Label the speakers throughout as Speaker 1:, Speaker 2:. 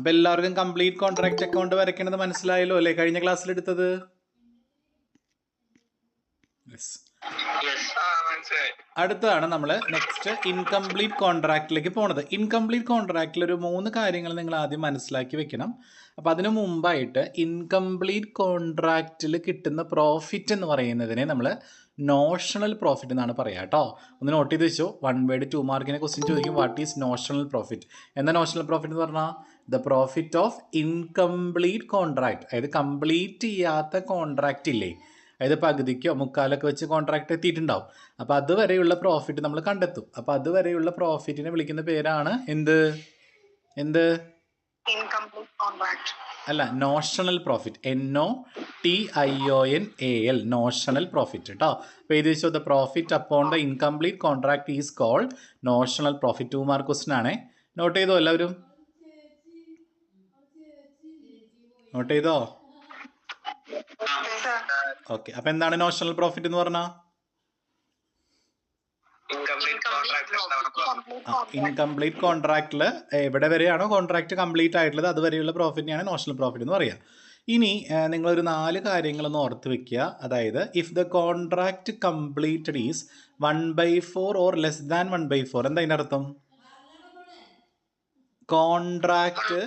Speaker 1: അപ്പൊ എല്ലാവർക്കും complete contract account വരയ്ക്കണത് മനസ്സിലായല്ലോ അല്ലേ? കഴിഞ്ഞ ക്ലാസ്സിൽ എടുത്തത്? അടുത്തതാണ് നമ്മൾ നെക്സ്റ്റ് ഇൻകംപ്ലീറ്റ് കോൺട്രാക്റ്റിലേക്ക് പോണത്. ഇൻകംപ്ലീറ്റ് കോൺട്രാക്റ്റിൽ ഒരു മൂന്ന് കാര്യങ്ങൾ നിങ്ങൾ ആദ്യം മനസ്സിലാക്കി വെക്കണം. അപ്പോൾ അതിനു മുമ്പായിട്ട് ഇൻകംപ്ലീറ്റ് കോൺട്രാക്റ്റിൽ കിട്ടുന്ന പ്രോഫിറ്റ് എന്ന് പറയുന്നതിനെ നമ്മൾ നോഷണൽ പ്രോഫിറ്റ് എന്നാണ് പറയുക കേട്ടോ. ഒന്ന് നോട്ട് ചെയ്ത് വെച്ചോ. വൺ വേഡ് ടു മാർക്കിനെ ക്വസ്റ്റ്യൻ ചോദിക്കും. വാട്ട് ഈസ് നോഷണൽ പ്രോഫിറ്റ് എന്താ നോഷണൽ പ്രോഫിറ്റ് എന്ന് പറഞ്ഞാൽ the profit of incomplete contract അതായത് കംപ്ലീറ്റ് ചെയ്യാത്ത കോൺട്രാക്റ്റ് ഇല്ലേ? അതായത് പകുതിക്കോ മുക്കാലൊക്കെ വെച്ച് കോൺട്രാക്ട് എത്തിയിട്ടുണ്ടാവും. അപ്പോൾ അതുവരെയുള്ള പ്രോഫിറ്റ് നമ്മൾ കണ്ടെത്തും. അപ്പോൾ അതുവരെയുള്ള പ്രോഫിറ്റിനെ വിളിക്കുന്ന പേരാണ് എന്ത്? എന്ത്? അല്ല notional profit N O T I O N A L notional profit കേട്ടോ അപ്പോൾ എഴുതി വെച്ചോ the profit upon the incomplete contract is called notional profit two mark question ആണേ. നോട്ട് ചെയ്തോ എല്ലാവരും? നോട്ട് ചെയ്തോ? ഓക്കെ അപ്പൊ എന്താണ് നോഷണൽ പ്രോഫിറ്റ് എന്ന് പറഞ്ഞാ?
Speaker 2: ഇൻകംപ്ലീറ്റ്
Speaker 1: കോൺട്രാക്റ്റിൽ എവിടെ വരെയാണോ കോൺട്രാക്ട് കംപ്ലീറ്റ് ആയിട്ടുള്ളത് അതുവരെയുള്ള പ്രോഫിറ്റിനെയാണ് നോഷണൽ പ്രോഫിറ്റ് എന്ന് പറയുക ഇനി നിങ്ങളൊരു നാല് കാര്യങ്ങളൊന്ന് ഓർത്ത് വെക്കുക അതായത് if the contract completed is one by four or less than one by four എന്താ അതിന്റെ അർത്ഥം? കോൺട്രാക്റ്റ്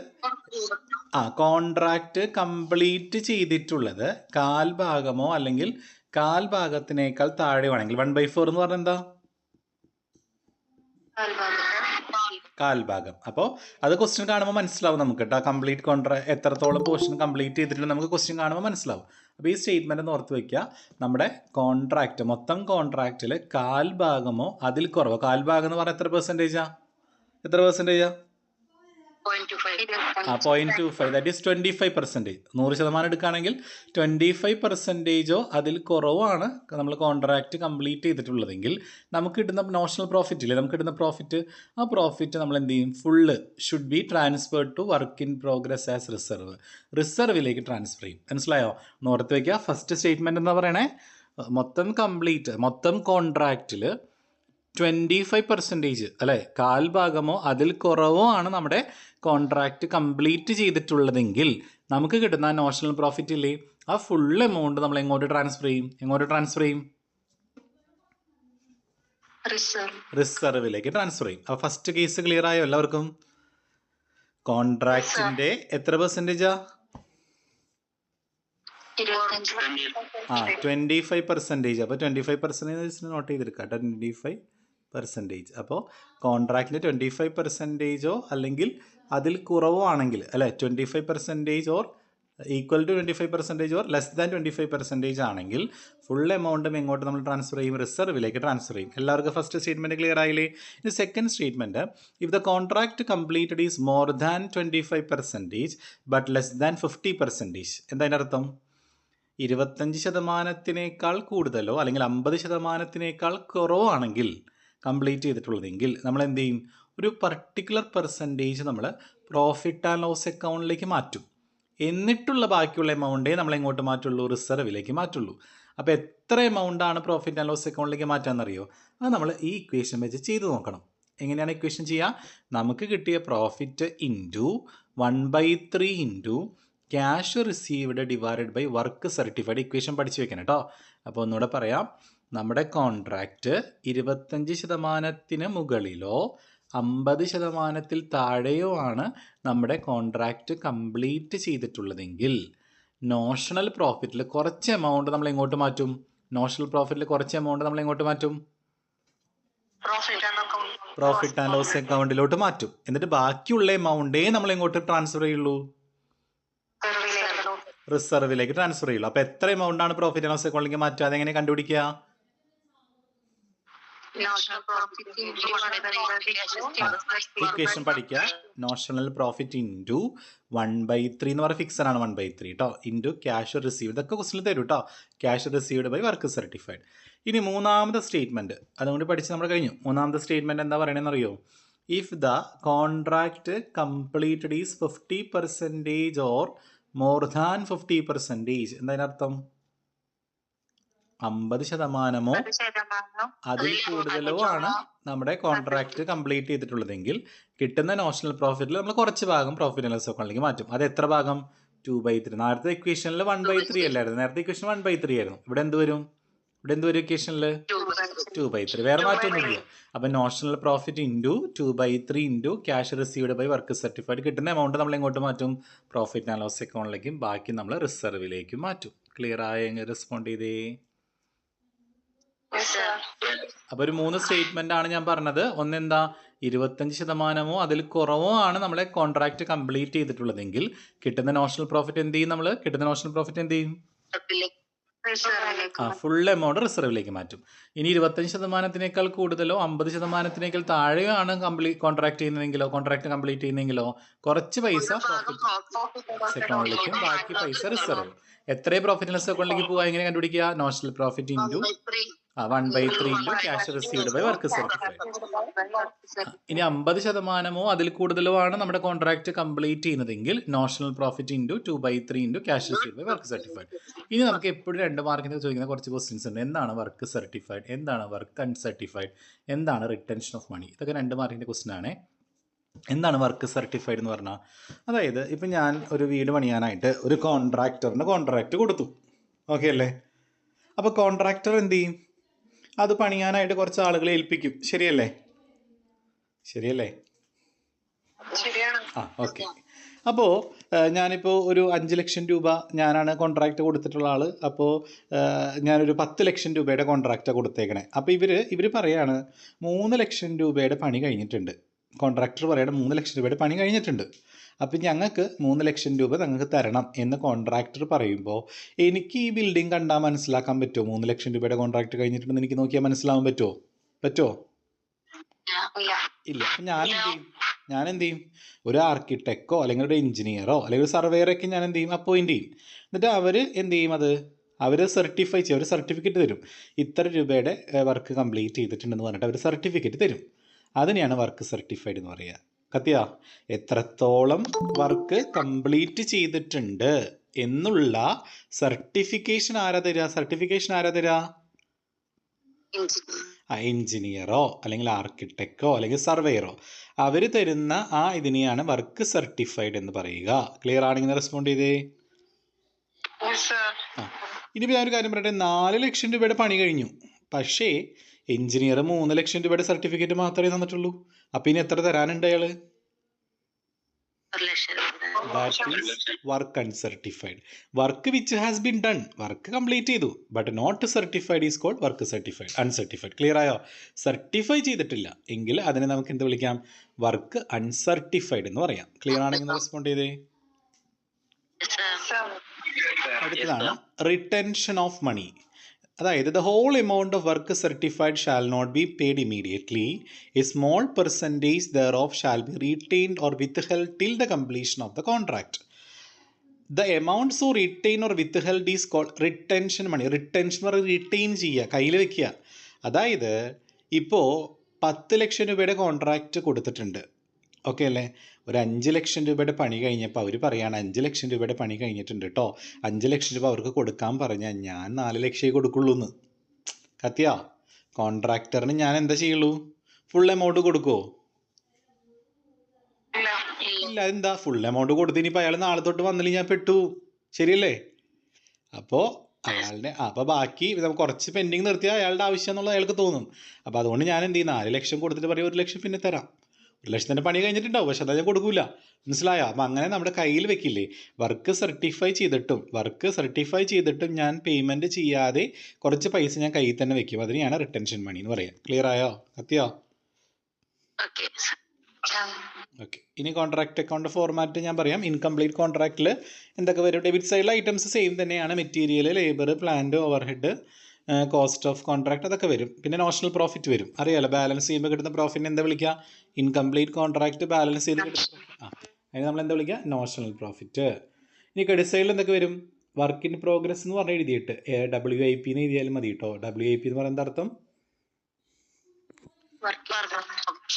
Speaker 1: ആ കോൺട്രാക്റ്റ് കംപ്ലീറ്റ് ചെയ്തിട്ടുള്ളത് കാൽ ഭാഗമോ അല്ലെങ്കിൽ കാൽ ഭാഗത്തിനേക്കാൾ താഴെയാണെങ്കിൽ വൺ ബൈ ഫോർ എന്ന് പറഞ്ഞാൽ എന്താ? കാൽഭാഗം അപ്പോൾ അത് ക്വസ്റ്റ്യൻ കാണുമ്പോൾ മനസ്സിലാവും നമുക്ക് കേട്ടോ കംപ്ലീറ്റ് കോൺട്രാ എത്രത്തോളം പോർഷൻ കംപ്ലീറ്റ് ചെയ്തിട്ടുള്ള നമുക്ക് ക്വസ്റ്റ്യൻ കാണുമ്പോൾ മനസ്സിലാവും. അപ്പോൾ ഈ സ്റ്റേറ്റ്മെന്റ് ഒന്ന് ഓർത്ത് വയ്ക്കുക നമ്മുടെ കോൺട്രാക്റ്റ് മൊത്തം കോൺട്രാക്റ്റിൽ കാൽഭാഗമോ അതിൽ കുറവോ? കാൽഭാഗം എന്ന് പറഞ്ഞാൽ എത്ര പെർസെന്റേജാ എത്ര പെർസെന്റേജാ ആ point two five that is twenty five percentage നൂറ് ശതമാനം എടുക്കുകയാണെങ്കിൽ ട്വന്റി ഫൈവ് പെർസെന്റേജോ അതിൽ കുറവാണ് നമ്മൾ കോൺട്രാക്റ്റ് കംപ്ലീറ്റ് ചെയ്തിട്ടുള്ളതെങ്കിൽ നമുക്ക് കിട്ടുന്ന നോഷണൽ പ്രോഫിറ്റ് ഇല്ലേ? നമുക്ക് കിട്ടുന്ന പ്രോഫിറ്റ് ആ പ്രോഫിറ്റ് നമ്മൾ എന്ത് ചെയ്യും? Full should be transferred to work in progress as reserve റിസർവിലേക്ക് transfer ചെയ്യും. മനസ്സിലായോ? നോർത്ത് വയ്ക്കുക ഫസ്റ്റ് സ്റ്റേറ്റ്മെന്റ് എന്താ പറയണേ? മൊത്തം കംപ്ലീറ്റ് മൊത്തം കോൺട്രാക്റ്റിൽ ട്വന്റി ഫൈവ് പെർസെന്റേജ് അല്ലേ? കാൽ ഭാഗമോ അതിൽ കുറവോ ആണ് നമ്മുടെ കോൺട്രാക്റ്റ് കംപ്ലീറ്റ് ചെയ്തിട്ടുള്ളതെങ്കിൽ നമുക്ക് കിട്ടുന്ന നോഷണൽ പ്രോഫിറ്റ് ഇല്ലേ? ആ ഫുൾ എമൗണ്ട് നമ്മൾ എങ്ങോട്ട് ട്രാൻസ്ഫർ ചെയ്യും? എങ്ങോട്ട് ട്രാൻസ്ഫർ ചെയ്യും? റിസർവിലേക്ക് ട്രാൻസ്ഫർ ചെയ്യും. അപ്പോൾ ഫസ്റ്റ് കേസ് ക്ലിയർ ആയോ എല്ലാവർക്കും? കോൺട്രാക്റ്റിന്റെ എത്ര പെർസെന്റേജാ ആ? ട്വന്റി ഫൈവ് പെർസെന്റേജ് അപ്പോൾ ട്വന്റി ഫൈവ് പെർസെന്റേജ് നോട്ട് ചെയ്തെടുക്കാം. ട്വന്റി ഫൈവ് പെർസെന്റേജ് അപ്പോൾ കോൺട്രാക്റ്റിൽ ട്വന്റി ഫൈവ് പെർസെന്റേജോ അല്ലെങ്കിൽ അതിൽ കുറവോ ആണെങ്കിൽ അല്ലേ? Twenty five percentage or equal to twenty five percentage or less than twenty five percentage ആണെങ്കിൽ ഫുൾ എമൗണ്ടും എങ്ങോട്ട് നമ്മൾ ട്രാൻസ്ഫർ ചെയ്യും റിസർവിലേക്ക് ട്രാൻസ്ഫർ ചെയ്യും. എല്ലാവർക്കും ഫസ്റ്റ് സ്റ്റേറ്റ്മെന്റ് ക്ലിയർ ആയില്ലേ? ഇനി second statement if the contract completed is more than twenty five percentage but less than fifty percentage എന്താ അർത്ഥം? ഇരുപത്തഞ്ച് ശതമാനത്തിനേക്കാൾ കൂടുതലോ അല്ലെങ്കിൽ അമ്പത് ശതമാനത്തിനേക്കാൾ കുറവാണെങ്കിൽ കംപ്ലീറ്റ് ചെയ്തിട്ടുള്ളതെങ്കിൽ നമ്മൾ എന്ത് ചെയ്യും ഒരു പർട്ടിക്കുലർ പെർസെന്റേജ് നമ്മൾ പ്രോഫിറ്റ് ആൻഡ് ലോസ് അക്കൗണ്ടിലേക്ക് മാറ്റും. എന്നിട്ടുള്ള ബാക്കിയുള്ള എമൗണ്ടേ നമ്മൾ എങ്ങോട്ട് മാറ്റുള്ളൂ? റിസർവിലേക്ക് മാറ്റുള്ളൂ. അപ്പോൾ എത്ര എമൗണ്ടാണ് പ്രോഫിറ്റ് ആൻഡ് ലോസ് അക്കൗണ്ടിലേക്ക് മാറ്റാമെന്നറിയോ അത് നമ്മൾ ഈ ഇക്വേഷൻ വെച്ച് ചെയ്ത് നോക്കണം. എങ്ങനെയാണ് ഇക്വേഷൻ ചെയ്യുക നമുക്ക് കിട്ടിയ profit into one by three into cash received divided by work certified equation പഠിച്ചു വെക്കണം കേട്ടോ അപ്പോൾ ഒന്നുകൂടെ പറയാം. നമ്മുടെ കോൺട്രാക്റ്റ് ഇരുപത്തഞ്ച് ശതമാനത്തിന് മുകളിലോ അമ്പത് ശതമാനത്തിൽ താഴെയോ ആണ് നമ്മുടെ കോൺട്രാക്റ്റ് കംപ്ലീറ്റ് ചെയ്തിട്ടുള്ളതെങ്കിൽ നോഷണൽ പ്രോഫിറ്റിൽ കുറച്ച് എമൗണ്ട് നമ്മൾ എങ്ങോട്ട് മാറ്റും? നോഷണൽ പ്രോഫിറ്റിൽ കുറച്ച് എമൗണ്ട് നമ്മൾ എങ്ങോട്ട് മാറ്റും? പ്രോഫിറ്റ് ആൻഡ് ലോസ് അക്കൗണ്ടിലോട്ട് മാറ്റും. എന്നിട്ട് ബാക്കിയുള്ള എമൗണ്ടേ നമ്മൾ എങ്ങോട്ട് ട്രാൻസ്ഫർ ചെയ്യുള്ളൂ? റിസർവിലേക്ക് ട്രാൻസ്ഫർ ചെയ്യുള്ളൂ. അപ്പൊ എത്ര എമൗണ്ട് ആണ് പ്രോഫിറ്റ് ആൻഡ് ലോസ് അക്കൗണ്ടിലേക്ക് മാറ്റുക? അതെങ്ങനെ കണ്ടുപിടിക്കുക? ഇക്വേഷൻ പഠിക്കുക notional profit into one by three എന്ന് പറയുന്ന ഫിക്സഡ് ആണ് വൺ ബൈ ത്രീ കേട്ടോ ഇന്റു ക്യാഷ് റിസീവ് ഇതൊക്കെ ക്വസ്റ്റിൽ തരും കേട്ടോ cash received by work certified ഇനി മൂന്നാമത്തെ സ്റ്റേറ്റ്മെന്റ് അതുകൊണ്ട് പഠിച്ച് നമ്മൾ കഴിഞ്ഞു. മൂന്നാമത്തെ സ്റ്റേറ്റ്മെന്റ് എന്താ പറയണമെന്ന് അറിയോ if the contract completed is fifty percentage or more than fifty percentage എന്താ അതിനർത്ഥം? അമ്പത് ശതമാനമോ അതിൽ കൂടുതലോ ആണ് നമ്മുടെ കോൺട്രാക്ട് കംപ്ലീറ്റ് ചെയ്തിട്ടുള്ളതെങ്കിൽ കിട്ടുന്ന നോഷണൽ പ്രോഫിറ്റിൽ നമ്മൾ കുറച്ച് ഭാഗം പ്രോഫിറ്റ് ആൻഡ് ലോസ് അക്കൗണ്ടിലേക്ക് മാറ്റും. അത് എത്ര ഭാഗം? ടു ബൈ ത്രീ നേരത്തെ ഇക്വേഷനിൽ വൺ ബൈ ത്രീ അല്ലായിരുന്നു. നേരത്തെ ഇക്വേഷൻ വൺ ബൈ ത്രീ ആയിരുന്നു. ഇവിടെ എന്ത് വരും? ഇവിടെ എന്ത് വരും ഇക്വേഷനിൽ ടു ബൈ ത്രീ വേറെ മാറ്റമൊന്നുമില്ല അപ്പം notional profit into two by three into cash received by work certified കിട്ടുന്ന എമൗണ്ട് നമ്മൾ ഇങ്ങോട്ട് മാറ്റും? പ്രോഫിറ്റ് ആൻഡ് ലോസ് അക്കൗണ്ടിലേക്കും ബാക്കി നമ്മൾ റിസർവിലേക്കും മാറ്റും. ക്ലിയർ ആയെങ്കിൽ റെസ്പോണ്ട് ചെയ്തേ? അപ്പോൾ ഒരു മൂന്ന് സ്റ്റേറ്റ്മെന്റ് ആണ് ഞാൻ പറഞ്ഞത്. ഒന്നെന്താ? ഇരുപത്തഞ്ച് ശതമാനമോ അതിൽ കുറവോ ആണ് നമ്മളെ കോൺട്രാക്ട് കംപ്ലീറ്റ് ചെയ്തിട്ടുള്ളതെങ്കിൽ കിട്ടുന്ന നോഷണൽ പ്രോഫിറ്റ് എന്ത് ചെയ്യും നമ്മൾ കിട്ടുന്ന നോഷണൽ പ്രോഫിറ്റ് എന്ത് ചെയ്യും? ആ ഫുൾ എമൗണ്ട് റിസർവിലേക്ക് മാറ്റും. ഇനി ഇരുപത്തഞ്ച് ശതമാനത്തിനേക്കാൾ കൂടുതലോ അമ്പത് ശതമാനത്തിനേക്കാൾ താഴെയോ ആണ് കംപ്ലീറ്റ് കോൺട്രാക്ട് ചെയ്യുന്നതെങ്കിലോ കോൺട്രാക്ട് കംപ്ലീറ്റ് ചെയ്യുന്നെങ്കിലോ കുറച്ച് പൈസ പ്രോഫിറ്റ് അക്കൗണ്ടിലേക്കും ബാക്കി പൈസ റിസർവ് എത്രയും പ്രോഫിറ്റ് ലെസ് അക്കൗണ്ടിലേക്ക് പോവാ? എങ്ങനെ കണ്ടുപിടിക്കുക? Notional profit into one by three into cash received by work certified ഇനി അമ്പത് ശതമാനമോ അതിൽ കൂടുതലോ ആണ് നമ്മുടെ കോൺട്രാക്ട് കംപ്ലീറ്റ് ചെയ്യുന്നതെങ്കിൽ notional profit into two by three into cash received by work certified ഇനി നമുക്ക് എപ്പോഴും രണ്ട് മാർക്കിന് ചോദിക്കുന്ന കുറച്ച് ക്വസ്റ്റ്യൻസ് ഉണ്ട്. എന്താണ് വർക്ക് സർട്ടിഫൈഡ് എന്താണ് വർക്ക് അൺസർട്ടിഫൈഡ് എന്താണ് റിട്ടൻഷൻ ഓഫ് മണി ഇതൊക്കെ രണ്ട് മാർക്കിന്റെ ക്വസ്റ്റ്യൻ ആണ്. എന്താണ് വർക്ക് സർട്ടിഫൈഡ് എന്ന് പറഞ്ഞാൽ അതായത് ഇപ്പം ഞാൻ ഒരു വീട് പണിയാനായിട്ട് ഒരു കോൺട്രാക്ടറിന് കോൺട്രാക്റ്റ് കൊടുത്തു. ഓക്കെ അല്ലേ? അപ്പോൾ കോൺട്രാക്ടർ എന്ത് ചെയ്യും? അത് പണിയാനായിട്ട് കുറച്ച് ആളുകളെ ഏൽപ്പിക്കും. ശരിയല്ലേ? ശരിയല്ലേ? ആ ഓക്കെ. അപ്പോൾ ഞാനിപ്പോൾ ഒരു അഞ്ച് ലക്ഷം രൂപ ഞാനാണ് കോൺട്രാക്റ്റ് കൊടുത്തിട്ടുള്ള ആൾ അപ്പോൾ ഞാനൊരു പത്ത് ലക്ഷം രൂപയുടെ കോൺട്രാക്റ്റാണ് കൊടുത്തേക്കണേ. അപ്പോൾ ഇവർ ഇവർ പറയാണ് മൂന്ന് ലക്ഷം രൂപയുടെ പണി കഴിഞ്ഞിട്ടുണ്ട്. കോൺട്രാക്ടർ പറയണം മൂന്ന് ലക്ഷം രൂപയുടെ പണി കഴിഞ്ഞിട്ടുണ്ട്. അപ്പം ഞങ്ങൾക്ക് മൂന്ന് ലക്ഷം രൂപ ഞങ്ങൾക്ക് തരണം എന്ന് കോൺട്രാക്ടർ പറയുമ്പോൾ എനിക്ക് ഈ ബിൽഡിംഗ് കണ്ടാൽ മനസ്സിലാക്കാൻ പറ്റുമോ? മൂന്ന് ലക്ഷം രൂപയുടെ കോൺട്രാക്ട് കഴിഞ്ഞിട്ടുണ്ടെന്ന് എനിക്ക് നോക്കിയാൽ മനസ്സിലാവാൻ പറ്റുമോ? പറ്റുമോ ഇല്ല. ഞാൻ ഞാൻ എന്ത് ചെയ്യും? ഒരു ആർക്കിടെക്റ്റോ അല്ലെങ്കിൽ ഒരു എഞ്ചിനീയറോ അല്ലെങ്കിൽ ഒരു സർവേയറൊക്കെ ഞാൻ എന്ത് ചെയ്യും? അപ്പോയിന്റ് ചെയ്യും. എന്നിട്ട് അവർ എന്ത് ചെയ്യും അത്? അവർ സർട്ടിഫൈ ചെയ്യും. അവർ സർട്ടിഫിക്കറ്റ് തരും. ഇത്ര രൂപയുടെ വർക്ക് കംപ്ലീറ്റ് ചെയ്തിട്ടുണ്ടെന്ന് പറഞ്ഞിട്ട് അവർ സർട്ടിഫിക്കറ്റ് തരും. അതിനെയാണ് വർക്ക് സർട്ടിഫൈഡ് എന്ന് പറയുക. കത്തിയ എത്രത്തോളം വർക്ക് കംപ്ലീറ്റ് ചെയ്തിട്ടുണ്ട് എന്നുള്ള സർട്ടിഫിക്കേഷൻ ആരാ തരാ? സർട്ടിഫിക്കേഷൻ ആരാ തരാ? എഞ്ചിനീയറോ അല്ലെങ്കിൽ ആർക്കിടെക്റ്റോ അല്ലെങ്കിൽ സർവേയറോ. അവർ തരുന്ന ആ ഇതിനെയാണ് വർക്ക് സർട്ടിഫൈഡ് എന്ന് പറയുക. ക്ലിയർ ആണെങ്കിൽ റെസ്പോണ്ട് ചെയ്തേ? ഇനിയിപ്പോൾ ഞാനൊരു കാര്യം പറയട്ടെ. നാല് ലക്ഷം രൂപയുടെ പണി കഴിഞ്ഞു. പക്ഷേ എഞ്ചിനീയർ മൂന്ന് ലക്ഷം രൂപയുടെ സർട്ടിഫിക്കറ്റ് മാത്രമേ തന്നിട്ടുള്ളൂ. അപ്പം ഇനി എത്ര തരാനുണ്ട് അയാൾ? That is work uncertified work which has been done work complete ചെയ്തു. But not certified is called work certified uncertified clear ആയോ? സർട്ടിഫൈ ചെയ്തിട്ടില്ല. എങ്കിൽ അതിനെ നമുക്ക് എന്ത് വിളിക്കാം? വർക്ക് അൺസർട്ടിഫൈഡ് എന്ന് പറയാം. ക്ലിയർ ആണെങ്കിൽ റെസ്പോണ്ട് ചെയ്തേ. അടുത്തതാണ് റിട്ടൻഷൻ ഓഫ് മണി അതായത് the whole amount of work certified shall not be paid immediately a small percentage thereof shall be retained or withheld till the completion of the contract the amount so retain or withheld is call retention money retention പറഞ്ഞാൽ retain ചെയ്യുക കയ്യിൽ വെക്കുക. അതായത് ഇപ്പോൾ പത്ത് ലക്ഷം രൂപയുടെ contract കൊടുത്തിട്ടുണ്ട്. Okay അല്ലേ? ഒരു അഞ്ച് ലക്ഷം രൂപയുടെ പണി കഴിഞ്ഞപ്പോൾ അവർ പറയുകയാണ് അഞ്ച് ലക്ഷം രൂപയുടെ പണി കഴിഞ്ഞിട്ടുണ്ട് കേട്ടോ അഞ്ച് ലക്ഷം രൂപ അവർക്ക് കൊടുക്കാൻ പറഞ്ഞാൽ ഞാൻ നാല് ലക്ഷമേ കൊടുക്കുള്ളൂ എന്ന് കത്തിയാ? കോൺട്രാക്ടറിന് ഞാൻ എന്താ ചെയ്യുള്ളൂ? ഫുൾ എമൗണ്ട് കൊടുക്കുമോ ഇല്ല. എന്താ? ഫുൾ എമൗണ്ട് കൊടുത്ത് ഇനിയിപ്പോൾ അയാൾ നാളെ തൊട്ട് വന്നില്ലെങ്കിൽ ഞാൻ പെട്ടു. ശരിയല്ലേ? അപ്പോൾ അയാളുടെ അപ്പോൾ ബാക്കി കുറച്ച് പെൻഡിങ് നിർത്തിയാൽ അയാളുടെ ആവശ്യം എന്നുള്ളത് അയാൾക്ക് തോന്നും. അപ്പോൾ അതുകൊണ്ട് ഞാൻ എന്ത് ചെയ്യും? നാല് ലക്ഷം കൊടുത്തിട്ട് പറയും ഒരു ലക്ഷം പിന്നെ തരാം. ലക്ഷത്തിന്റെ പണി കഴിഞ്ഞിട്ടുണ്ടാവും പക്ഷെ അത് ഞാൻ കൊടുക്കൂല. മനസ്സിലായോ? അപ്പം അങ്ങനെ നമ്മുടെ കയ്യിൽ വെക്കില്ലേ? വർക്ക് സർട്ടിഫൈ ചെയ്തിട്ടും വർക്ക് സർട്ടിഫൈ ചെയ്തിട്ടും ഞാൻ പേയ്മെന്റ് ചെയ്യാതെ കുറച്ച് പൈസ ഞാൻ കയ്യിൽ തന്നെ വെക്കും. അതിനെയാണ് റിട്ടൻഷൻ മണി എന്ന് പറയാം. ക്ലിയർ ആയോ? കത്തിയോ ഓക്കെ ഇനി കോൺട്രാക്ട് അക്കൗണ്ട് ഫോർമാറ്റ് ഞാൻ പറയാം. ഇൻകംപ്ലീറ്റ് കോൺട്രാക്റ്റിൽ എന്തൊക്കെ വരും? ഡെബിറ്റ് സൈഡിലെ ഐറ്റംസ് സെയിം തന്നെയാണ്. Material labour plant overhead cost of contract അതൊക്കെ വരും. പിന്നെ നോഷണൽ പ്രോഫിറ്റ് വരും. അറിയാലോ ബാലൻസ് ചെയ്യുമ്പോൾ കിട്ടുന്ന പ്രോഫിറ്റ് എന്താ വിളിക്കുക ഇൻകംപ്ലീറ്റ് കോൺട്രാക്ട് ബാലൻസ് ചെയ്ത് ആ അതിന് നമ്മൾ എന്താ വിളിക്കുക നോഷണൽ പ്രോഫിറ്റ് ഇനി ക്രെഡിറ്റ് സൈഡിൽ എന്തൊക്കെ വരും? വർക്ക് ഇൻ പ്രോഗ്രസ് എന്ന് പറഞ്ഞ് എഴുതിയിട്ട്. ഡബ്ല്യു ഐ പി എന്ന് എഴുതിയാലും മതി കേട്ടോ ഡബ്ല്യു ഐ പി എന്ന് പറയുന്ന അർത്ഥം?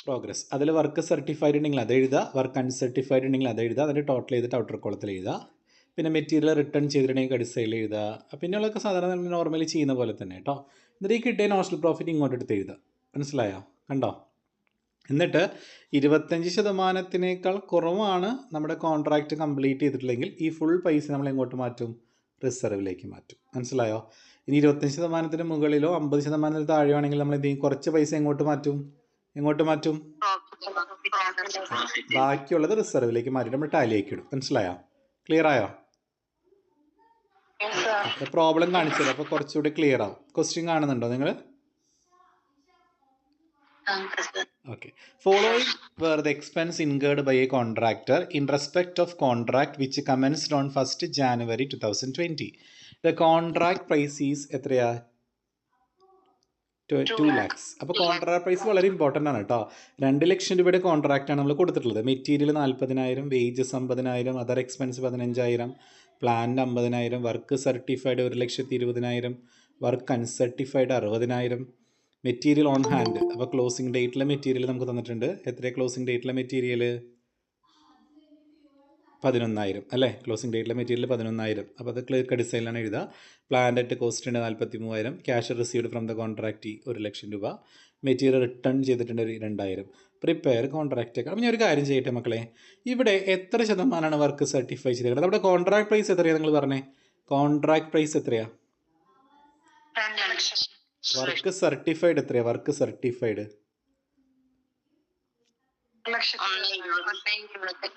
Speaker 1: പ്രോഗ്രസ് അതിൽ വർക്ക് സർട്ടിഫൈഡ് ഉണ്ടെങ്കിൽ അത് എഴുതുക. വർക്ക് അൺസർട്ടിഫൈഡ് ഉണ്ടെങ്കിൽ അത് എഴുതുക. അതിന്റെ ടോട്ടൽ ചെയ്തിട്ട് ഔട്ടർ കോളത്തിൽ എഴുതുക. പിന്നെ മെറ്റീരിയൽ റിട്ടേൺ ചെയ്തിട്ടുണ്ടെങ്കിൽ ക്രെഡിറ്റ് സൈഡിൽ എഴുതുക പിന്നെയുള്ളതൊക്കെ സാധാരണ നമ്മൾ നോർമലി ചെയ്യുന്ന പോലെ തന്നെ കേട്ടോ എന്നിട്ട് ഈ കിട്ടിയ നോഷണൽ പ്രോഫിറ്റ് ഇങ്ങോട്ട് എടുത്ത് എഴുതുക മനസ്സിലായോ? കണ്ടോ? എന്നിട്ട് ഇരുപത്തഞ്ച് ശതമാനത്തിനേക്കാൾ കുറവാണ് നമ്മുടെ കോൺട്രാക്റ്റ് കംപ്ലീറ്റ് ചെയ്തിട്ടില്ലെങ്കിൽ ഈ ഫുൾ പൈസ നമ്മൾ എങ്ങോട്ട് മാറ്റും? റിസർവിലേക്ക് മാറ്റും. മനസ്സിലായോ? ഇനി ഇരുപത്തഞ്ച് ശതമാനത്തിന് മുകളിലോ അമ്പത് ശതമാനത്തിന് താഴെയോ ആണെങ്കിൽ നമ്മൾ എന്ത് ചെയ്യും? കുറച്ച് പൈസ എങ്ങോട്ട് മാറ്റും? എങ്ങോട്ട് മാറ്റും? ബാക്കിയുള്ളത് റിസർവിലേക്ക് മാറ്റി. നമ്മൾ ടാലിയാക്കി ഇടും. മനസ്സിലായോ? ക്ലിയർ ആയോ? പ്രോബ്ലം കാണിച്ചത് അപ്പൊ കുറച്ചുകൂടി ക്ലിയർ ആവും. ക്വസ്റ്റ്യൻ കാണുന്നുണ്ടോ നിങ്ങൾ? Okay following where the expense incurred by a contractor in respect of contract which commenced on first January two thousand twenty the contract prices എത്രയാ? ടു ലാക്സ്. അപ്പോൾ കോൺട്രാക്ട് പ്രൈസ് വളരെ ഇമ്പോർട്ടന്റ് ആണ് കേട്ടോ രണ്ട് ലക്ഷം രൂപയുടെ കോൺട്രാക്റ്റ് ആണ് നമ്മൾ കൊടുത്തിട്ടുള്ളത്. മെറ്റീരിയൽ നാൽപ്പതിനായിരം വേജസ് അമ്പതിനായിരം അതർ എക്സ്പെൻസ് പതിനഞ്ചായിരം പ്ലാന്റ് അമ്പതിനായിരം വർക്ക് സർട്ടിഫൈഡ് ഒരു ലക്ഷത്തി ഇരുപതിനായിരം വർക്ക് അൺസർട്ടിഫൈഡ് അറുപതിനായിരം. മെറ്റീരിയൽ ഓൺ ഹാൻഡ് അപ്പോൾ ക്ലോസിംഗ് ഡേറ്റിലെ മെറ്റീരിയൽ നമുക്ക് തന്നിട്ടുണ്ട്. എത്ര ക്ലോസിംഗ് ഡേറ്റിലെ മെറ്റീരിയൽ പതിനൊന്നായിരം അല്ലേ? ക്ലോസിംഗ് ഡേറ്റിലെ മെറ്റീരിയൽ പതിനൊന്നായിരം. അപ്പോൾ അത് ക്ലിയർ ഡിസൈനിലാണ് എഴുതുക പ്ലാന്റ് അറ്റ് കോസ്റ്റ് ഉണ്ട് നാൽപ്പത്തി മൂവായിരം cash received from the contract ഒരു ലക്ഷം രൂപ. മെറ്റീരിയൽ റിട്ടേൺ ചെയ്തിട്ടുണ്ട് ഒരു രണ്ടായിരം. പ്രിപ്പയർ കോൺട്രാക്റ്റ് അപ്പം ഞാൻ ഒരു കാര്യം ചെയ്യട്ടെ മക്കളെ? ഇവിടെ എത്ര ശതമാനമാണ് വർക്ക് സർട്ടിഫൈ ചെയ്തേക്കുന്നത് നമ്മുടെ കോൺട്രാക്ട് പ്രൈസ് എത്രയാണ് നിങ്ങൾ പറഞ്ഞേ? കോൺട്രാക്ട് പ്രൈസ് എത്രയാണ് വർക്ക് സർട്ടിഫൈഡ് എത്രയാണ് വർക്ക് സർട്ടിഫൈഡ്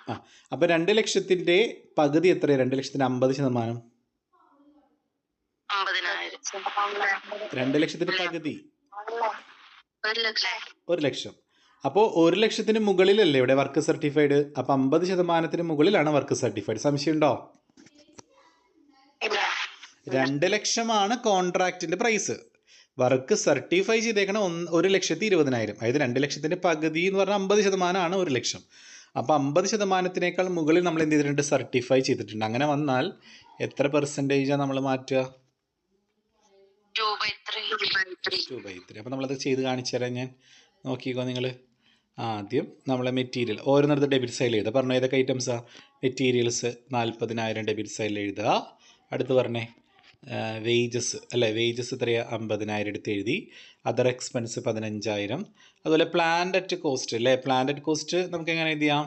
Speaker 1: ആ അപ്പോൾ രണ്ട് ലക്ഷത്തിന്റെ പകുതി എത്ര രണ്ട് ലക്ഷത്തിന്റെ അമ്പത് ശതമാനം. രണ്ട് ലക്ഷത്തിന്റെ പകുതി.
Speaker 2: ഒരു ലക്ഷം.
Speaker 1: അപ്പോ അപ്പോൾ ഒരു ലക്ഷത്തിന് മുകളിലല്ലേ ഇവിടെ വർക്ക് സർട്ടിഫൈഡ് അപ്പൊ അമ്പത് ശതമാനത്തിന് മുകളിലാണ് വർക്ക് സർട്ടിഫൈഡ് സംശയമുണ്ടോ രണ്ട് ലക്ഷമാണ് കോൺട്രാക്റ്റിന്റെ പ്രൈസ് വർക്ക് സർട്ടിഫൈ ചെയ്തേക്കണം ഒന്ന് ഒരു ലക്ഷത്തി ഇരുപതിനായിരം. അതായത് രണ്ട് ലക്ഷത്തിന്റെ പകുതി എന്ന് പറഞ്ഞാൽ അമ്പത് ശതമാനമാണ് ഒരു ലക്ഷം. അപ്പോൾ അമ്പത് ശതമാനത്തിനേക്കാൾ മുകളിൽ നമ്മൾ എന്ത് ചെയ്തിട്ടുണ്ട്? സർട്ടിഫൈ ചെയ്തിട്ടുണ്ട്. അങ്ങനെ വന്നാൽ എത്ര പെർസെന്റേജാണ് നമ്മൾ മാറ്റുക?
Speaker 2: ടു ബൈ ത്രീ
Speaker 1: അപ്പോൾ നമ്മളത് ചെയ്ത് കാണിച്ചു തരാം ഞാൻ. നോക്കിക്കോ നിങ്ങൾ ആദ്യം നമ്മളെ മെറ്റീരിയൽ ഓരോന്നിടത്ത് ഡെബിറ്റ് സൈഡിൽ എഴുതുക. പറഞ്ഞു ഏതൊക്കെ ഐറ്റംസാണ് മെറ്റീരിയൽസ് നാൽപ്പതിനായിരം ഡെബിറ്റ് സൈഡിൽ എഴുതുക. അടുത്ത് പറഞ്ഞേ. വേജസ് അല്ലേ വേജസ് എത്രയാ അമ്പതിനായിരം എടുത്ത് എഴുതി അതർ എക്സ്പെൻസ് പതിനഞ്ചായിരം. അതുപോലെ പ്ലാന്റ് അറ്റ് കോസ്റ്റ് അല്ലേ പ്ലാന്റ് അറ്റ് കോസ്റ്റ് നമുക്ക് എങ്ങനെ എഴുതിയാം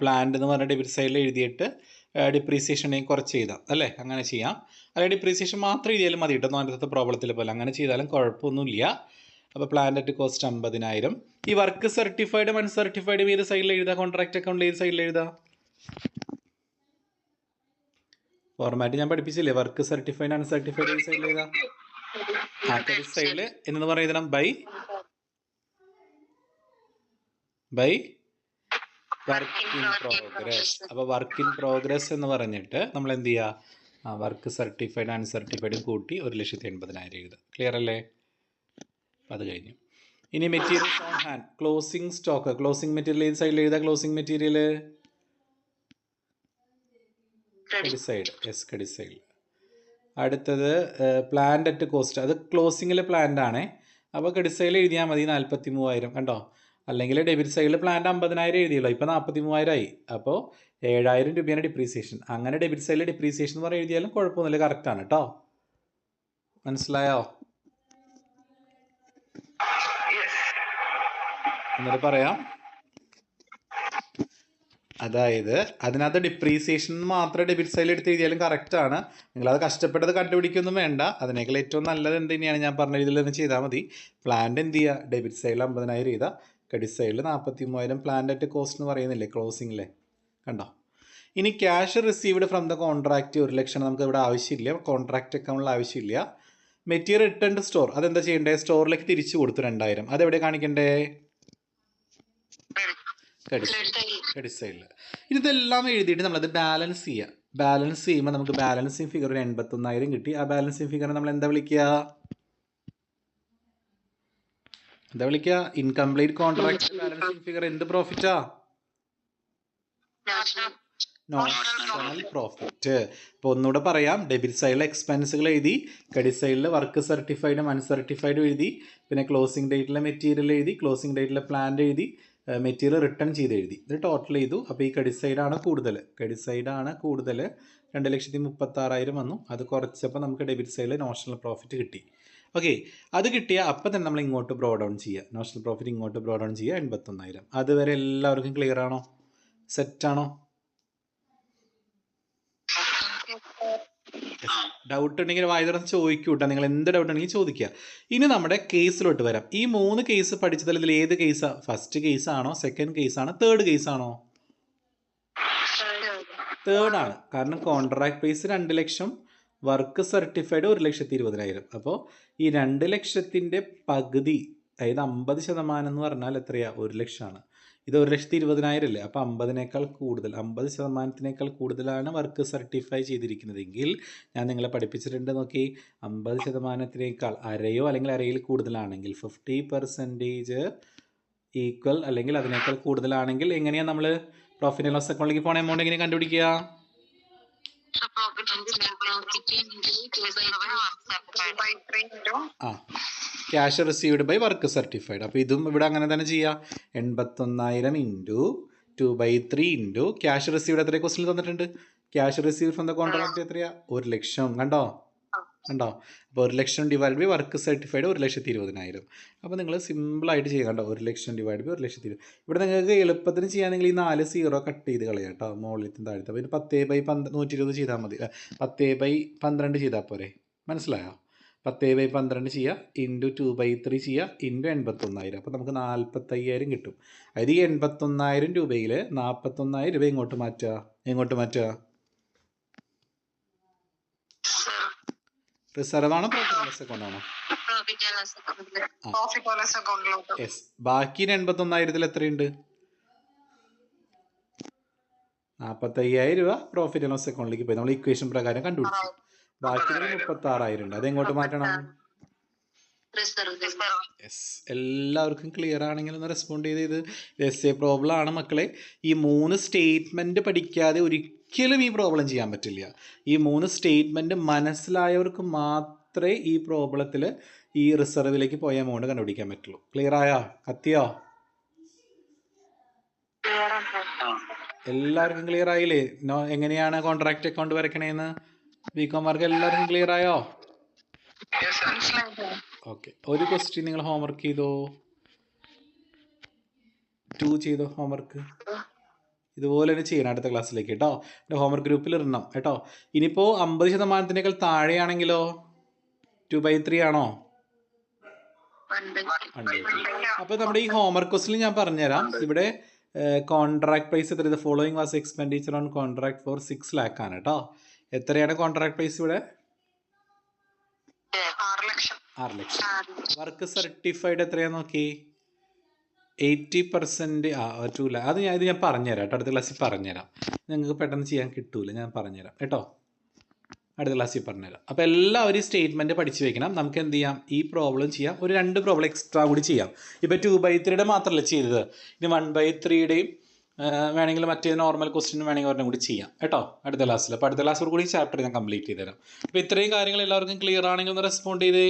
Speaker 1: പ്ലാന്റ് എന്ന് പറഞ്ഞ ഡെബിറ്റ് സൈഡിൽ എഴുതിയിട്ട് ഡിപ്രീസിയേഷനെയും കുറച്ച് ചെയ്താൽ അല്ലേ അങ്ങനെ ചെയ്യാം. അല്ലെങ്കിൽ ഡിപ്രീസിയേഷൻ മാത്രം എഴുതിയാലും മതി കേട്ടോ നേരത്തെ പ്രോബ്ലത്തിൽ പോലെ. അങ്ങനെ ചെയ്താലും കുഴപ്പമൊന്നുമില്ല. അപ്പോൾ പ്ലാന്റ് അറ്റ് കോസ്റ്റ് അമ്പതിനായിരം. ഈ വർക്ക് സർട്ടിഫൈഡും അൺസർട്ടിഫൈഡും ഏത് സൈഡിൽ എഴുതാം? കോൺട്രാക്ട് അക്കൗണ്ട് ഏത് സൈഡിൽ എഴുതാം? ഫോർമാറ്റ് ഞാൻ പഠിപ്പിച്ചില്ലേ? വർക്ക് സർട്ടിഫൈഡ് അൺസർട്ടിഫൈഡ് സർട്ടിഫൈഡ് ആ ക്രെഡിറ്റ് എന്ന് പറയുന്ന by by work in progress അപ്പോൾ വർക്ക് ഇൻ പ്രോഗ്രസ് എന്ന് പറഞ്ഞിട്ട് നമ്മൾ എന്ത് ചെയ്യുക വർക്ക് സർട്ടിഫൈഡ് അൺസർട്ടിഫൈഡും കൂട്ടി ഒരു ലക്ഷത്തി എൺപതിനായിരം എഴുതുക. ക്ലിയർ അല്ലേ? അത് കഴിഞ്ഞു. ഇനി material on hand closing stock closing material ഏത് സൈഡിൽ എഴുതാം closing material credit side yes credit സൈഡിൽ അടുത്തത് പ്ലാന്റ് അറ്റ് കോസ്റ്റ് അത് ക്ലോസിങ്ങിലെ പ്ലാന്റ് ആണേ. അപ്പോൾ ക്രെഡിറ്റ് സൈഡിൽ എഴുതിയാൽ മതി നാൽപ്പത്തി മൂവായിരം കണ്ടോ? അല്ലെങ്കിൽ ഡെബിറ്റ് സൈഡിൽ പ്ലാന്റ് അമ്പതിനായിരം എഴുതിയല്ലോ ഇപ്പോൾ നാൽപ്പത്തി മൂവായിരം ആയി അപ്പോൾ ഏഴായിരം രൂപയാണ് ഡിപ്രീസിയേഷൻ അങ്ങനെ ഡെബിറ്റ് സൈഡിൽ ഡിപ്രീസിയേഷൻ എന്ന് പറഞ്ഞ് എഴുതിയാലും കുഴപ്പമൊന്നുമില്ല ആണ് കേട്ടോ മനസ്സിലായോ? എന്നിട്ട് പറയാം. അതായത് അതിനകത്ത് ഡിപ്രീസിയേഷൻ മാത്രം ഡെബിറ്റ് സൈഡിൽ എടുത്ത് എഴുതിയാലും കറക്റ്റാണ് നിങ്ങളത് കഷ്ടപ്പെട്ടത് കണ്ടുപിടിക്കൊന്നും വേണ്ട. അതിനേക്കാൾ ഏറ്റവും നല്ലത് എന്ത് തന്നെയാണ് ഞാൻ പറഞ്ഞ രീതിയിൽ തന്നെ ചെയ്താൽ മതി. പ്ലാന്റ് എന്ത് ചെയ്യുക ഡെബിറ്റ് സൈഡിൽ അമ്പതിനായിരം ചെയ്താൽ ക്രെഡിറ്റ് സൈഡിൽ നാൽപ്പത്തി മൂവായിരം പ്ലാന്റ് കോസ്റ്റ് എന്ന് പറയുന്നില്ലേ? ക്ലോസിങ്ങിലെ കണ്ടോ? ഇനി cash received from the contract ഒരു ലക്ഷം നമുക്ക് ഇവിടെ ആവശ്യമില്ല. കോൺട്രാക്റ്റ് അക്കൗണ്ടിൽ ആവശ്യമില്ല. മെറ്റീരിയൽ റിട്ടേൺ ടു സ്റ്റോർ അതെന്താ ചെയ്യേണ്ടത് സ്റ്റോറിലേക്ക് തിരിച്ചു കൊടുത്തു രണ്ടായിരം. അതെവിടെ കാണിക്കണ്ടേ? സൈഡിൽ ഇതെല്ലാം എഴുതിയിട്ട് നമ്മളത് ബാലൻസ് ചെയ്യുക ബാലൻസ് ചെയ്യുമ്പോൾ നമുക്ക് ബാലൻസിങ് ഫിഗർ ഒരു എൺപത്തൊന്നായിരം കിട്ടി. ആ ബാലൻസിങ് ഫിഗർ നമ്മൾ എന്താ വിളിക്കുക? എന്താ വിളിക്കുക? ഇൻകംപ്ലീറ്റ് കോൺട്രാക്ട് ബാലൻസിങ് ഫിഗർ എന്ത് പ്രോഫിറ്റാ നോഷണൽ പ്രോഫിറ്റ് ഇപ്പൊ ഒന്നുകൂടെ പറയാം. ഡെബിറ്റ് സൈഡിലെ എക്സ്പെൻസുകൾ എഴുതി ക്രെഡിറ്റ് സൈഡിൽ വർക്ക് സർട്ടിഫൈഡും അൺസർട്ടിഫൈഡും എഴുതി പിന്നെ ക്ലോസിംഗ് ഡേറ്റിലെ മെറ്റീരിയൽ എഴുതി ക്ലോസിംഗ് ഡേറ്റിലെ പ്ലാന്റ് എഴുതി മെറ്റീരിയൽ റിട്ടേൺ ചെയ്ത് എഴുതി ഇത് ടോട്ടൽ ചെയ്തു. അപ്പോൾ ഈ ക്രെഡിറ്റ് സൈഡാണ് കൂടുതൽ ക്രെഡിറ്റ് സൈഡാണ് കൂടുതൽ രണ്ട് ലക്ഷത്തി മുപ്പത്താറായിരം വന്നു. അത് കുറച്ചപ്പോൾ നമുക്ക് ഡെബിറ്റ് സൈഡിൽ നോഷണൽ പ്രോഫിറ്റ് കിട്ടി. ഓക്കെ അത് കിട്ടിയ അപ്പം തന്നെ നമ്മൾ ഇങ്ങോട്ട് ബ്രോ ഡൗൺ ചെയ്യുക നോഷണൽ പ്രോഫിറ്റ് ഇങ്ങോട്ട് ബ്രോ ഡൗൺ ചെയ്യുക എൺപത്തൊന്നായിരം. അതുവരെ എല്ലാവർക്കും ക്ലിയർ ആണോ? സെറ്റാണോ ഡൗട്ട് ഉണ്ടെങ്കിൽ വായ തുറന്ന് ചോദിക്കൂ കേട്ടോ നിങ്ങൾ എന്ത് ഡൗട്ട് ഉണ്ടെങ്കിൽ ചോദിക്കുക. ഇനി നമ്മുടെ കേസിലോട്ട് വരാം. ഈ മൂന്ന് കേസ് പഠിച്ചതിൽ ഇതിൽ ഏത് കേസാണ് ഫസ്റ്റ് കേസാണോ സെക്കൻഡ് കേസാണോ തേർഡ് കേസാണോ തേർഡ് ആണ്? കാരണം കോൺട്രാക്ട് ബേസ് രണ്ട് ലക്ഷം വർക്ക് സർട്ടിഫൈഡ് ഒരു ലക്ഷത്തി ഇരുപതിനായിരം. അപ്പോൾ ഈ രണ്ട് ലക്ഷത്തിന്റെ പകുതി അതായത് അമ്പത് ശതമാനം എന്ന് പറഞ്ഞാൽ എത്രയാ? ഒരു ലക്ഷമാണ്. ഇത് ഒരു ലക്ഷത്തി ഇരുപതിനായിരം അല്ലേ അപ്പോൾ അമ്പതിനേക്കാൾ കൂടുതൽ അമ്പത് ശതമാനത്തിനേക്കാൾ കൂടുതലാണ് വർക്ക് സർട്ടിഫൈ ചെയ്തിരിക്കുന്നതെങ്കിൽ ഞാൻ നിങ്ങളെ പഠിപ്പിച്ചിട്ടുണ്ട് നോക്കി അമ്പത് ശതമാനത്തിനേക്കാൾ അരയോ അല്ലെങ്കിൽ അരയിൽ കൂടുതലാണെങ്കിൽ ഫിഫ്റ്റി പെർസെന്റേജ് ഈക്വൽ അല്ലെങ്കിൽ അതിനേക്കാൾ കൂടുതലാണെങ്കിൽ എങ്ങനെയാണ് നമ്മൾ പ്രോഫിറ്റ് ആൻഡ് ലോസ് അക്കൗണ്ടിലേക്ക് പോണ എമൗണ്ട് എങ്ങനെ കണ്ടുപിടിക്കുക ആ cash received by work certified അപ്പോൾ ഇതും ഇവിടെ അങ്ങനെ തന്നെ ചെയ്യാം. എൺപത്തൊന്നായിരം into two by three into cash received എത്ര ക്വസ്റ്റിൽ തന്നിട്ടുണ്ട്? Cash received from the contract എത്രയാ? ഒരു ലക്ഷം. കണ്ടോ? കണ്ടോ? അപ്പോൾ ഒരു ലക്ഷം ഡിവൈഡ് ബൈ വർക്ക് സർട്ടിഫൈഡ് ഒരു ലക്ഷത്തി ഇരുപതിനായിരം. അപ്പോൾ നിങ്ങൾ സിമ്പിളായിട്ട് ചെയ്യുക കണ്ടോ? ഒരു ലക്ഷം ഡിവൈഡ് ബൈ ഒരു ലക്ഷത്തി ഇരുപത്. ഇവിടെ നിങ്ങൾക്ക് എളുപ്പത്തിന് ചെയ്യുകയാണെങ്കിൽ ഈ നാല് സീറോ കട്ട് ചെയ്ത് കളയാം കേട്ടോ. മുകളിലത്തും താഴത്തെ. അപ്പോൾ ഇത് പത്തേ ബൈ പന്ത് നൂറ്റി ഇരുപത് ചെയ്താൽ മതി പത്തേ ബൈ പന്ത്രണ്ട് ചെയ്താൽ പോരെ. മനസ്സിലായോ? പത്തേ ബൈ പന്ത്രണ്ട് ചെയ്യുക ഇന്റു ടു ബൈ ത്രീ ചെയ്യുക ഇന്റു എൺപത്തൊന്നായിരം. അപ്പോൾ നമുക്ക് നാൽപ്പത്തയ്യായിരം കിട്ടും. അതായത് ഈ എൺപത്തൊന്നായിരം രൂപയിൽ നാൽപ്പത്തൊന്നായിരം രൂപ ഇങ്ങോട്ട് മാറ്റുക എങ്ങോട്ട് മാറ്റുക റിസർവ് ആണോ പ്രോഫിറ്റ് അക്കൗണ്ട് ആണോ?
Speaker 2: ലോസ്
Speaker 1: യെസ് ബാക്കി എൺപത്തൊന്നായിരത്തിൽ എത്രയുണ്ട്? നാൽപ്പത്തയ്യായിരം രൂപ പ്രോഫിറ്റ് ലോസ് അക്കൗണ്ടിലേക്ക് പോയി. നമ്മൾ ഇക്വേഷൻ പ്രകാരം കണ്ടുപിടിച്ചു. ബാക്കി മുപ്പത്തി ആറായിരം ഉണ്ട് അതെങ്ങോട്ട് മാറ്റണം? യെസ് എല്ലാവർക്കും ക്ലിയർ ആണെങ്കിൽ ഒന്ന് റെസ്പോണ്ട് ചെയ്ത് ഇത് എസ് എ പ്രോബ്ലം ആണ് മക്കളെ. ഈ മൂന്ന് സ്റ്റേറ്റ്മെന്റ് പഠിക്കാതെ ഒരിക്കലും ഈ പ്രോബ്ലം ചെയ്യാൻ പറ്റില്ല. ഈ മൂന്ന് സ്റ്റേറ്റ്മെന്റ് മനസ്സിലായവർക്ക് മാത്രമേ ഈ പ്രോബ്ലത്തിൽ ഈ റിസർവിലേക്ക് പോയ എമൗണ്ട് കണ്ടുപിടിക്കാൻ പറ്റുള്ളൂ. ക്ലിയർ ആയോ? കത്തിയോ എല്ലാവർക്കും ക്ലിയർ ആയില്ലേ? എങ്ങനെയാണ് കോൺട്രാക്ട് അക്കൗണ്ട് വരയ്ക്കണേന്ന്? ബി വർക്ക് എല്ലാവർക്കും ക്ലിയർ ആയോ? ഓക്കെ ഒരു ക്വസ്റ്റ്യൻ നിങ്ങൾ ഹോംവർക്ക് ചെയ്തോ? ടു ചെയ്തോ ഹോംവർക്ക് ഇതുപോലെ തന്നെ ചെയ്യണം അടുത്ത ക്ലാസ്സിലേക്ക് കേട്ടോ. എന്റെ ഹോംവർക്ക് ഗ്രൂപ്പിൽ ഇടണം കേട്ടോ. ഇനിയിപ്പോൾ അമ്പത് ശതമാനത്തിനേക്കാൾ താഴെയാണെങ്കിലോ? ടു ബൈ ത്രീ ആണോ? അപ്പോൾ നമ്മുടെ ഈ ഹോംവർക്ക് ക്വസ്റ്റിൽ ഞാൻ പറഞ്ഞുതരാം. ഇവിടെ കോൺട്രാക്ട് പ്രൈസ് എത്ര? ഇത് following was expenditure on contract four six lakh ആണ് കേട്ടോ. എത്രയാണ് കോൺട്രാക്ട് പ്രൈസ് ഇവിടെ?
Speaker 2: ആറ് ലക്ഷം.
Speaker 1: വർക്ക് സർട്ടിഫൈഡ് എത്രയാണ് നോക്കി? എയ്റ്റി പെർസെന്റ് ആ പറ്റൂല. അത് ഞാൻ ഇത് ഞാൻ പറഞ്ഞുതരാം കേട്ടോ. അടുത്ത ക്ലാസ്സിൽ പറഞ്ഞുതരാം. നിങ്ങൾക്ക് പെട്ടെന്ന് ചെയ്യാൻ കിട്ടൂല. ഞാൻ പറഞ്ഞുതരാം കേട്ടോ. അടുത്ത ക്ലാസ്സിൽ പറഞ്ഞുതരാം. അപ്പോൾ എല്ലാവരും സ്റ്റേറ്റ്മെന്റ് പഠിച്ചു വെക്കണം. നമുക്ക് എന്ത് ചെയ്യാം? ഈ പ്രോബ്ലം ചെയ്യാം. ഒരു രണ്ട് പ്രോബ്ലം എക്സ്ട്രാ കൂടി ചെയ്യാം. ഇപ്പോൾ ടു ബൈ ത്രീയുടെ മാത്രമല്ല ചെയ്തത്? ഇനി വൺ ബൈ ത്രീയുടെയും വേണമെങ്കിൽ മറ്റേ നോർമൽ ക്വസ്റ്റ്യൻ വേണമെങ്കിൽ ഒരെണ്ണം കൂടി ചെയ്യാം. കേട്ടോ? അടുത്ത ക്ലാസ്സിൽ അപ്പോൾ അടുത്ത ക്ലാസ്സിൽ കൂടി ചാപ്റ്റർ ഞാൻ കംപ്ലീറ്റ് ചെയ്ത് തരാം അപ്പോൾ ഇത്രയും കാര്യങ്ങൾ എല്ലാവർക്കും ക്ലിയർ ആണെങ്കിൽ ഒന്ന് റെസ്പോണ്ട് ചെയ്തേ.